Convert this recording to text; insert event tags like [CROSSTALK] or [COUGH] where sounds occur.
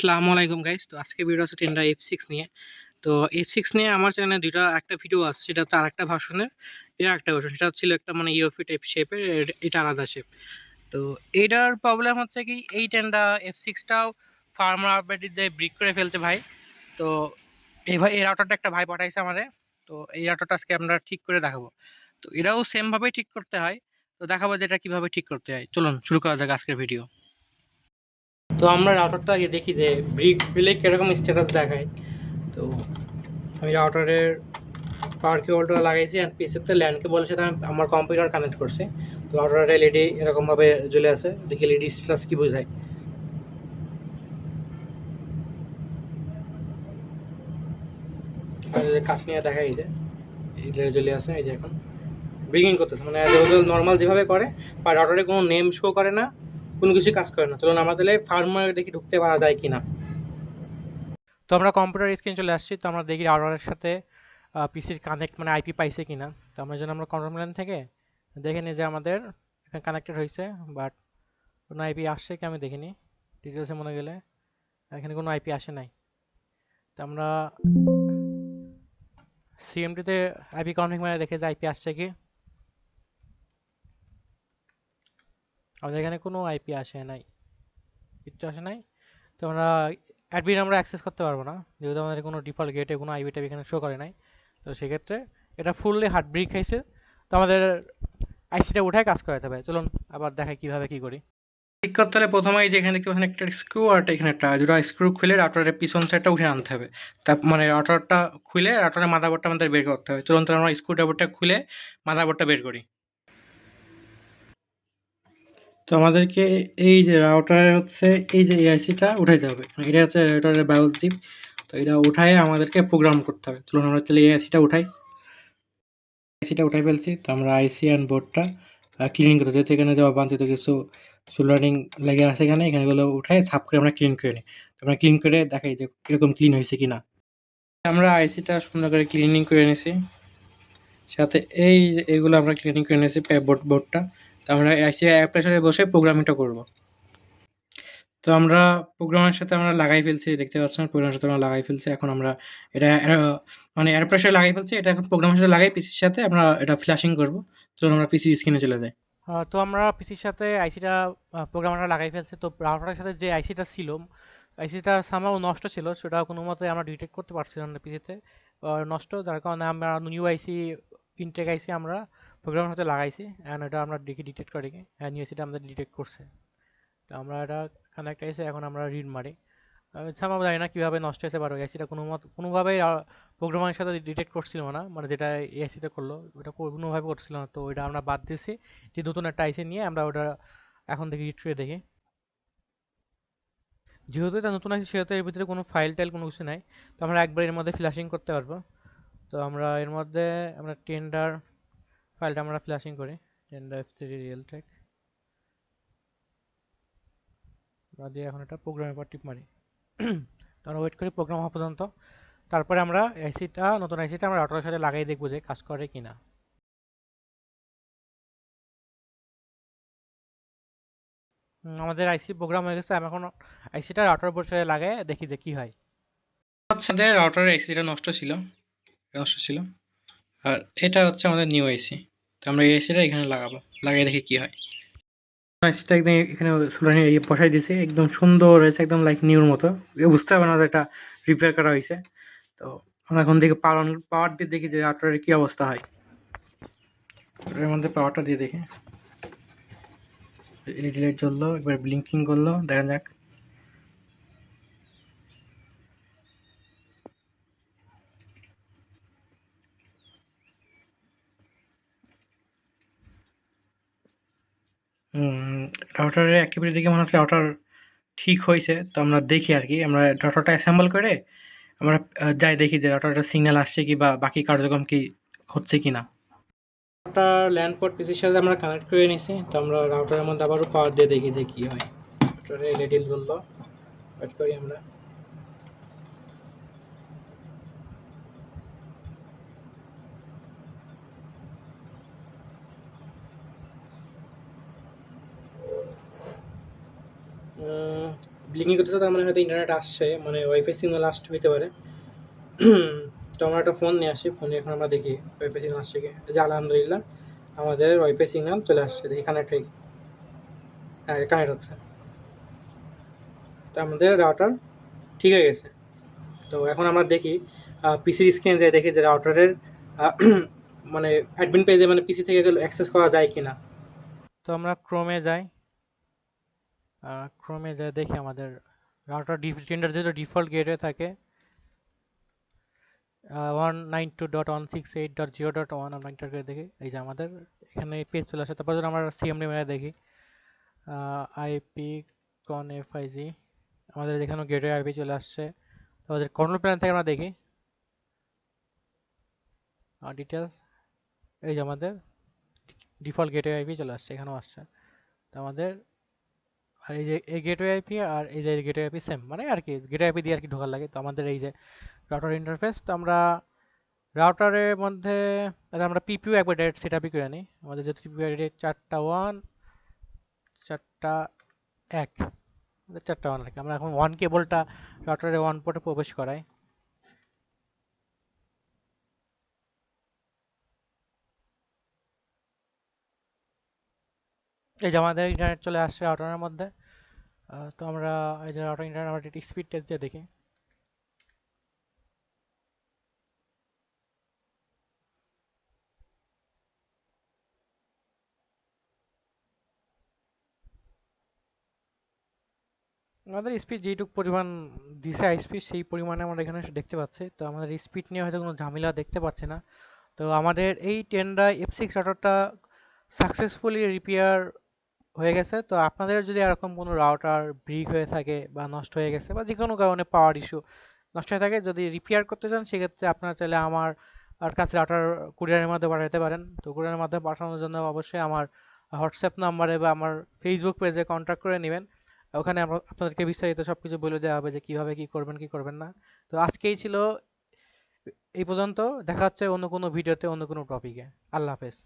আসসালামু আলাইকুম গাইস তো আজকে ভিডিও আছে টেন্ডা এফ সিক্স নিয়ে। তো এফ সিক্স নিয়ে আমার চ্যানেলে দুইটা, একটা ভিডিও আছে, সেটা হচ্ছে আরেকটা ভার্সনের এটা একটা ভার্সন সেটা ছিল একটা মানে ইউএফি টাইপ শেপের এটা আলাদা শেপ তো এইটার প্রবলেম হচ্ছে কি, এই টেন্ডা এফ সিক্সটাও ফার্মার আপডেটের যে ব্রিক করে ফেলছে ভাই, তো এই ভাই, এই রাউটারটা একটা ভাই পাঠাইছে আমাদের তো এই রাউটারটা আজকে আমরা ঠিক করে দেখাবো। তো এটাও সেমভাবেই ঠিক করতে হয়। তো দেখাবো যে এটা কীভাবে ঠিক করতে হয়। চলুন, শুরু করা যাক আজকের ভিডিও তো আমরা রাউটারটা আগে দেখি যে ব্রিক ব্রিলে কীরকম স্ট্যাটাস দেখায়। তো আমি রাউটারের পাওয়ার কেবলটা লাগাইছি অ্যান্ড পিসিতে ল্যান্ড কেবলের আমি আমার কম্পিউটার কানেক্ট করছি। তো রাউটারের এলইডি এরকমভাবে জ্বলে আছে। দেখি এলইডি স্ট্যাটাস কী বোঝায়। কাজ নিয়ে দেখা এই যে এটা জ্বলে আছে, এই যে এখন। ব্রিগিং করতেছে মানে নর্মাল যেভাবে করে, বা রাউটারে কোনো নেম শো করে না। কোনো কিছুই কাজ করে না। চলুন তাহলে ফার্মার দেখি ঢুকতে পারা যায় কি না তো আমরা কম্পিউটার স্ক্রিন চলে আসছি। তো আমরা দেখি রাউটারের সাথে পিসির কানেক্ট মানে আইপি পাইছে কি না তো আমরা যেন আমরা কন্ট্রোল প্ল্যান থেকে দেখে নিই যে আমাদের এখানে কানেক্টেড হয়েছে বাট কোনো আইপি আসছে কি আমি দেখিনি। ডিটেলসে মনে গেলে এখানে কোনো আইপি আসে নাই। তো আমরা সিএমটিতে আইপি কনফিগ মানে দেখে যে আইপি আসছে কি। আমাদের এখানে কোনো আইপি আসে নাই। কিচ্ছু আসে নাই। তো আমরা অ্যাডমিন আমরা অ্যাক্সেস করতে পারব না। যেহেতু আমাদের কোনো ডিফল্ট গেটে কোনো আইপি টাইপি এখানে শো করে নাই। তো সেক্ষেত্রে এটা ফুললি হার্ড ব্রিক খাইছে তো আমাদের আইসিটা উঠায় কাজ করাতে হবে। চলুন আবার দেখাই কীভাবে কী করি। ঠিক করতে হলে প্রথমেই যে এখানে দেখতে একটা স্ক্রু আর এখানে একটা দুটো স্ক্রু খুলে রাউটারের পিছন সাইডটা উঠে আনতে হবে। তা মানে রাউটারটা খুলে রাউটারের মাদাবোর্ডটা আমাদের বের করতে হবে। চলুন আমরা স্ক্রু ড্রাইভারটা খুলে মাদাবোর্ডটা বের করি। তো আমাদেরকে এই যে রাউটারের হচ্ছে, এই যে এআইসিটা উঠাইতে হবে। মানে এটা হচ্ছে রাউটারের বায়োস চিপ তো এটা উঠায় আমাদেরকে প্রোগ্রাম করতে হবে। চলুন আমরা তাহলে এআইসিটা উঠাই। আইসিটা উঠাই ফেলছি। তো আমরা আইসি অ্যান্ড বোর্ডটা ক্লিন করতে যেহেতু এখানে যে অবাঞ্ছিত কিছু সোল্ডারিং লেগে আছে এখানে এখানেগুলো উঠায় সাফ করে আমরা ক্লিন করে নিই। আমরা ক্লিন করে দেখাই যে কীরকম ক্লিন হয়েছে কি না আমরা আইসিটা সুন্দর করে ক্লিনিং করে নিয়েছি সাথে এই এগুলো আমরা ক্লিনিং করে নিয়েছি বোর্ড বোর্ডটা তো আমরা অ্যাপ্রেশারে বসে প্রোগ্রামিংটা করব। তো আমরা প্রোগ্রামের সাথে আমরা লাগাই ফেলছি, দেখতে পাচ্ছেন প্রোগ্রামের সাথে আমরা লাগাই ফেলছি। এখন আমরা এটা মানে এয়ার প্রেশারে লাগাই ফেলছি, এটা এখন প্রোগ্রামের সাথে লাগাই পিসির সাথে আমরা এটা ফ্ল্যাশিং করব। তো আমরা পিসি স্ক্রিনে চলে যাই। তো আমরা পিসির সাথে আইসিটা প্রোগ্রামটা লাগাই ফেলছি। তো রাউটারের সাথে যে আইসিটা ছিল আইসিটা সামাও নষ্ট ছিল, সেটা কোনো মতে আমরা ডিটেক্ট করতে পারছিলাম না পিসিতে নষ্ট, যার কারণে আমরা নিউ আইসি ইনটেক আইসি আমরা প্রোগ্রামের সাথে লাগাইছি অ্যান্ড এটা আমরা দেখি ডিটেক্ট করি হ্যাঁ নিউ আইসিটা আমাদের ডিটেক্ট করছে। তো আমরা এটা কানেক্ট আইসে এখন আমরা রিড মারি। সামাও জানি না কীভাবে নষ্ট হয়েছে বারো এসিটা কোনো মত কোনোভাবেই প্রোগ্রামের সাথে ডিটেক্ট করছিল না মানে যেটা এসিতে করল, ওটা কোনোভাবে করছিল না। তো ওইটা আমরা বাদ দিয়েছি, যে নতুন একটা আইসি নিয়ে আমরা ওটা এখন দেখি রিড করে দেখি। যেহেতু এটা নতুন আছে সেহেতু এর ভিতরে কোনো ফাইল টাইল কোনো কিছু নাই, তো আমরা একবার এর মধ্যে ফ্ল্যাশিং করতে পারব। তো আমরা এর মধ্যে আমরা টেন্ডার ফাইলটা আমরা ফ্ল্যাশিং করি। Tenda F three Realtek আমরা দিয়ে এখন এটা প্রোগ্রামের পর টিপ মারি। তো আমরা ওয়েট করি প্রোগ্রাম হওয়া পর্যন্ত। তারপরে আমরা আইসিটা নতুন আইসিটা আমরা রাউটারের সাথে লাগাই দেখব যে কাজ করে কি না আমাদের আইসি প্রোগ্রাম হয়ে গেছে। আমি এখন আইসিটা রাউটার বোর্ড সাথে দেখি যে কি হয়। আমাদের রাউটারের নষ্ট ছিল। নষ্ট ছিল। আর এটা হচ্ছে আমাদের নিউ আইসি তো আমরা এই আইসিটা এখানে লাগাবো। লাগিয়ে দেখি কি হয়। আইসিটা একদম এখানে সোলানি বসাই দিয়েছি। একদম সুন্দর হয়েছে, একদম লাইক নিউর মতো। বুঝতে হবে না এটা রিপেয়ার করা হয়েছে। তো আমরা এখন দেখি পাওয়ার পাওয়ার দিয়ে দেখি যে রাউটারের কী অবস্থা হয়। এর মধ্যে পাওয়ারটা দিয়ে দেখি। এলইডি লাইট জ্বললো একবার ব্লিঙ্কিং করল, দেখা যাক। রাউটারের অ্যাক্টিভিটি দেখে মনে হচ্ছে রাউটার ঠিক হয়েছে। তো আমরা দেখি আর কি। আমরা রাউটারটা অ্যাসেম্বল করে আমরা যাই দেখি যে রাউটারটা সিগন্যাল আসছে কি বা বাকি কার্যক্রম কি হচ্ছে কি না। একটা ল্যান্ড পোর্ট পিসির সাথে আমরা কানেক্ট করে নিছি। তো আমরা রাউটারের মধ্যে আবারও পাওয়ার দিয়ে দেখি যে কী হয়। রাউটারে রেডিল জ্বললো ওয়েট করি আমরা। ব্লিঙ্কিং করতেছে তার মানে হয়তো ইন্টারনেট আসছে মানে ওয়াইফাই সিগন্যাল আসতে হইতে পারে। [CLEARS THROAT] তো আমরা একটা ফোন নিয়ে আসি ফোনে এখন আমরা দেখি ওয়াইফাই সিগন্যাল আসছে কি। যে আলহামদুলিল্লাহ, আমাদের ওয়াইফাই সিগন্যাল চলে আসছে, দেখি কানেক্ট হয়ে হ্যাঁ কানেক্ট হচ্ছে। তো আমাদের রাউটার ঠিক হয়ে গেছে। তো এখন আমরা দেখি পিসির স্ক্রিন যায় দেখি যে রাউটারের [CLEARS THROAT] মানে অ্যাডমিন পেজে মানে পিসি থেকে অ্যাক্সেস করা যায় কি না তো আমরা ক্রোমে যাই। ক্রোমে যাই দেখি আমাদের রাউটার টেন্ডার যেটা ডিফল্ট গেটে থাকে one nine two dot one six eight dot zero dot one আমরা ইন্টার করে দেখি। এই যে আমাদের এখানে পেজ চলে আসে, তারপর যদি আমরা সিএমডি মেরে দেখি। আইপি কন আইজি আমাদের যেখানে গেটওয়ে আইপি চলে আসছে। আমাদের কর্নার প্ল্যান থেকে আমরা দেখি। ডিটেলস এই যে আমাদের ডিফল্ট গেটওয়ে আইপি চলে আসছে, এখানেও আসছে। তো আমাদের আর এই যে, এই গেটওয়ে আইপি আর এই যে গেটওয়ে আইপি সেম মানে আর কি গেটওয়ে আইপি দিয়ে আর কি ঢোকার লাগে। তো আমাদের এই যে রাউটার ইন্টারফেস তো আমরা রাউটারের মধ্যে আমরা পিপিউ একবার ডাইরেক্ট সেট আপই করে নিই। আমাদের যেহেতু পিপিউ চারটা ওয়ান চারটা এক চারটা ওয়ান আর কি আমরা এখন ওয়ান কেবলটা রাউটারে ওয়ান পোর্টে প্রবেশ করাই। এই যে আমাদের ইন্টারনেট চলে আসছে রাউটারের মধ্যে। তো আমরা এই যে রাউটার ইন্টারনেট আমরা স্পিড টেস্ট দিয়ে দেখি। আমাদের স্পিড যেটুক পরিমাণ দিছে স্পিড সেই পরিমাণে আমরা এখানে দেখতে পাচ্ছি। তো আমাদের স্পিড নিয়ে হয়তো কোনো ঝামেলা দেখতে পাচ্ছি না। তো আমাদের এই টেনরা এফ সিক্স রাউটারটা সাকসেসফুলি রিপেয়ার হয়ে গেছে। তো আপনাদের যদি এরকম কোনো রাউটার ব্রিক হয়ে থাকে বা নষ্ট হয়ে গেছে বা যে কোনো কারণে পাওয়ার ইস্যু নষ্ট হয়ে থাকে, যদি রিপেয়ার করতে চান, সেক্ষেত্রে আপনারা চাইলে আমার আর কাছে রাউটার কুরিয়ারের মাধ্যমে পাঠাতে পারেন। তো কুরিয়ারের মাধ্যমে পাঠানোর জন্য অবশ্যই আমার হোয়াটসঅ্যাপ নাম্বারে বা আমার ফেসবুক পেজে কন্ট্যাক্ট করে নেবেন। ওখানে আপনাদেরকে বিস্তারিত সব কিছু বলে দেওয়া হবে যে কীভাবে কী করবেন কী করবেন না। তো আজকেই ছিল এই পর্যন্ত। দেখা হচ্ছে অন্য কোনো ভিডিওতে, অন্য কোনো টপিকে আল্লাহ হাফেজ।